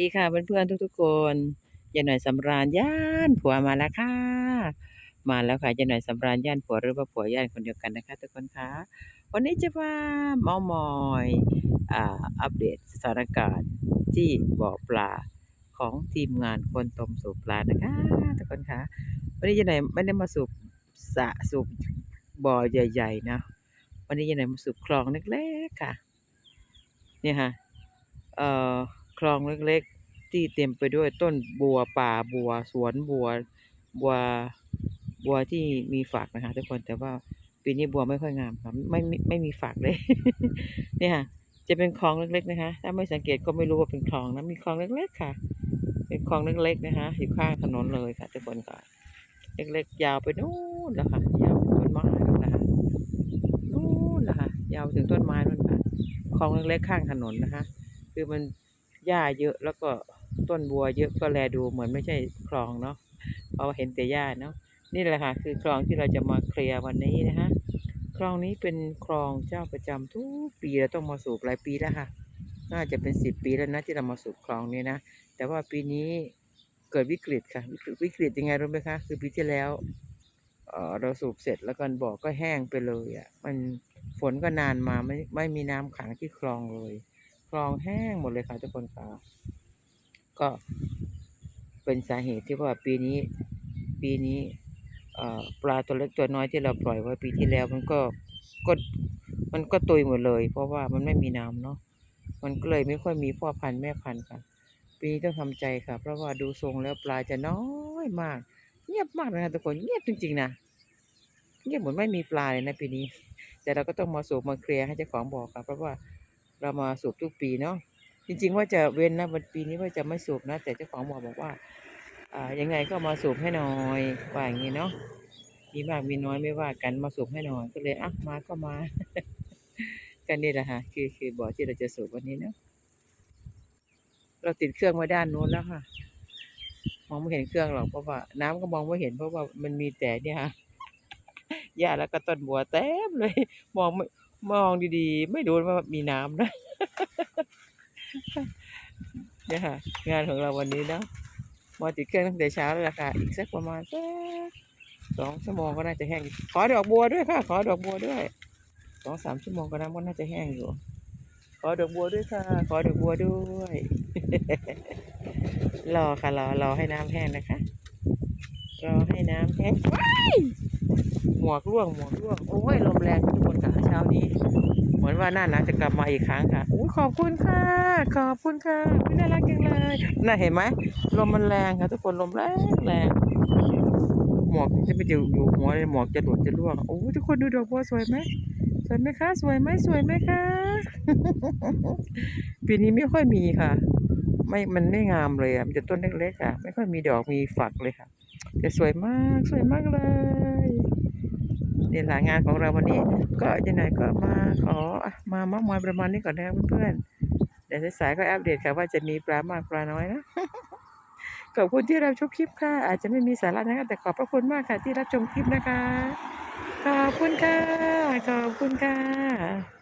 ดีค่ะเพื่อนๆทุกๆคนยายหน่อยสำราญย่านผัวมาแล้วค่ะ มาแล้วค่ะยายหน่อยสำราญย่านผัวหรือว่าผัวย่านคนเดียวกันนะคะ ทุกคนคะวันนี้จะมาเมามอยอ่าอัปเดตสถานการณ์ที่บ่อปลาของทีมงานคนตมสูบปลานะคะ ทุกคนคะวันนี้ยายหน่อยไม่ได้มาสูบสระสูบบ่อใหญ่ๆนะวันนี้ยายหน่อยมาสูบคลองเล็กๆค่ะ เนี่ยค่ะเอ่อ คลองเล็กๆ ที่เต็มไปด้วยต้นบัวป่าบัวสวนบัวบัวบัวที่มีฝักนะคะทุกคนแต่ว่าปีนี้บัวไม่ค่อยงามค่ะไม่ไม่ไม่มีฝักเลย เนี่ยค่ะ จะเป็นคลองเล็ก ๆ นะคะ ถ้าไม่สังเกตก็ไม่รู้ว่าเป็นคลองนะมีคลองเล็ก ๆ ค่ะ เป็นคลองเล็ก ๆ นะคะ อยู่ข้างถนนเลยค่ะทุกคนค่ะเล็กๆ ยาวไปนู่นแล้วค่ะยาวไปต้นไม้นู่นนะคะนู่นนะคะยาวถึงต้นไม้นู่นค่ะคลองเล็กๆข้างถนนนะคะ คือมัน หญ้าเยอะแล้วก็ต้นบัวเยอะก็แลดูเหมือนไม่ใช่คลองเนาะเพราะเห็นแต่หญ้าเนาะนี่แหละค่ะคือคลองที่เราจะมาเคลียร์วันนี้นะคะคลองนี้เป็นคลองเจ้าประจำทุกปีเราต้องมาสูบหลายปีแล้วค่ะ น่าจะเป็นสิบปีแล้วนะที่เรามาสูบคลองนี้นะแต่ว่าปีนี้เกิดวิกฤตค่ะวิกฤตยังไงรู้ไหมคะคือปีที่แล้วเเราสูบเสร็จแล้วกันบ่อก็แห้งไปเลยอะมันฝนก็นานมาไม่ไม่มีน้ำขังที่คลองเลย คลองแห้งหมดเลยค่ะทุกคนค่ะ ก็เป็นสาเหตุที่ว่าปีนี้ ปีนี้ปลาตัวเล็กตัวน้อยที่เราปล่อยไว้ปีที่แล้ว มันก็ก็มันก็ตุยหมดเลย เพราะว่ามันไม่มีน้ำเนาะมันก็เลยไม่ค่อยมีพ่อพันธุ์แม่พันธุ์ค่ะปีนี้ต้องทำใจค่ะ เพราะว่าดูทรงแล้วปลาจะน้อยมาก เงียบมากเลยค่ะทุกคนเงียบจริงๆนะเงียบเหมือนไม่มีปลาเลยนะปีนี้ แต่เราก็ต้องมาสูบมาเคลียร์ให้เจ้าของบอกค่ะเพราะว่า เรามาสูบทุกปีเนาะจริง ๆ ว่าจะเว้นนะวันปีนี้ว่าจะไม่สูบนะ แต่เจ้าของบอกบอกว่าอ่ายังไงก็มาสูบให้หน่อยว่าอย่างนี้เนาะมีมากมีน้อยไม่ว่ากันมาสูบให้หน่อยก็เลยอะมาก็มา กันนี่แหละค่ะคือคือบ่อที่เราจะสูบวันนี้เนาะเราติดเครื่องไว้ด้านโน้นแล้วค่ะมองไม่เห็นเครื่องหรอกเพราะว่า น้ำก็มองไม่เห็นเพราะว่ามันมีแต่เนี่ยค่ะหญ้าแล้วก็ต้นบัวเต็มเลย มองไมองดีๆ ไม่รู้ว่ามีน้ำนะเนี่ยค่ะ งานของเราวันนี้เนาะมาติดเครื่องตั้งแต่เช้าแล้วล่ะค่ะ อีกสักประมาณสักสองชั่วโมงก็น่าจะแห้ง ขอดอกบัวด้วยค่ะ ขอดอกบัวด้วยสองสามชั่วโมงก็น้ำก็น่าจะแห้งอยู่ ขอดอกบัวด้วยค่ะ ขอดอกบัวด้วย รอค่ะรอรอให้น้ำแห้งนะคะ รอให้น้ำแห้งว้ายหมวกร่วงหมวกร่วง โอ้ยลมแรงทุกคนค่ะเช้านี้ ว่าหน้าหนาวจะกลับมาอีกครั้งค่ะอุ้ขอบคุณค่ะ ขอบคุณค่ะน่ารักจังเลยน่าเห็นไหมลมมันแรงค่ะ ทุกคนลมแรงแรงหมวกจะไปอยู่อยู่หัวเลยหมวกจะหลุดจะร่วงโอ้ทุกคนดูดอกบัวสวยไหมสวยไหมคะ สวยไหมสวยไหมคะปีนี้ไม่ค่อยมีค่ะ ไม่มันไม่งามเลยอะมันจะต้นเล็กๆอะไม่ค่อยมีดอกมีฝักเลยค่ะแต่สวยมากสวยมากเลย นี่หลังานของเราวันนี้ ก็ยังไงก็มาขอมามากมายประมาณนี้ก่อนนะเพื่อนๆเดี๋ยวสายก็อัปเดตค่ะว่าจะมีปลามากปลาน้อยนะขอบคุณที่รับชมคลิปค่ะ อาจจะไม่มีสาระนะคะแต่ขอบพระคุณมากค่ะที่รับชมคลิปนะคะ ขอบคุณค่ะ ขอบคุณค่ะ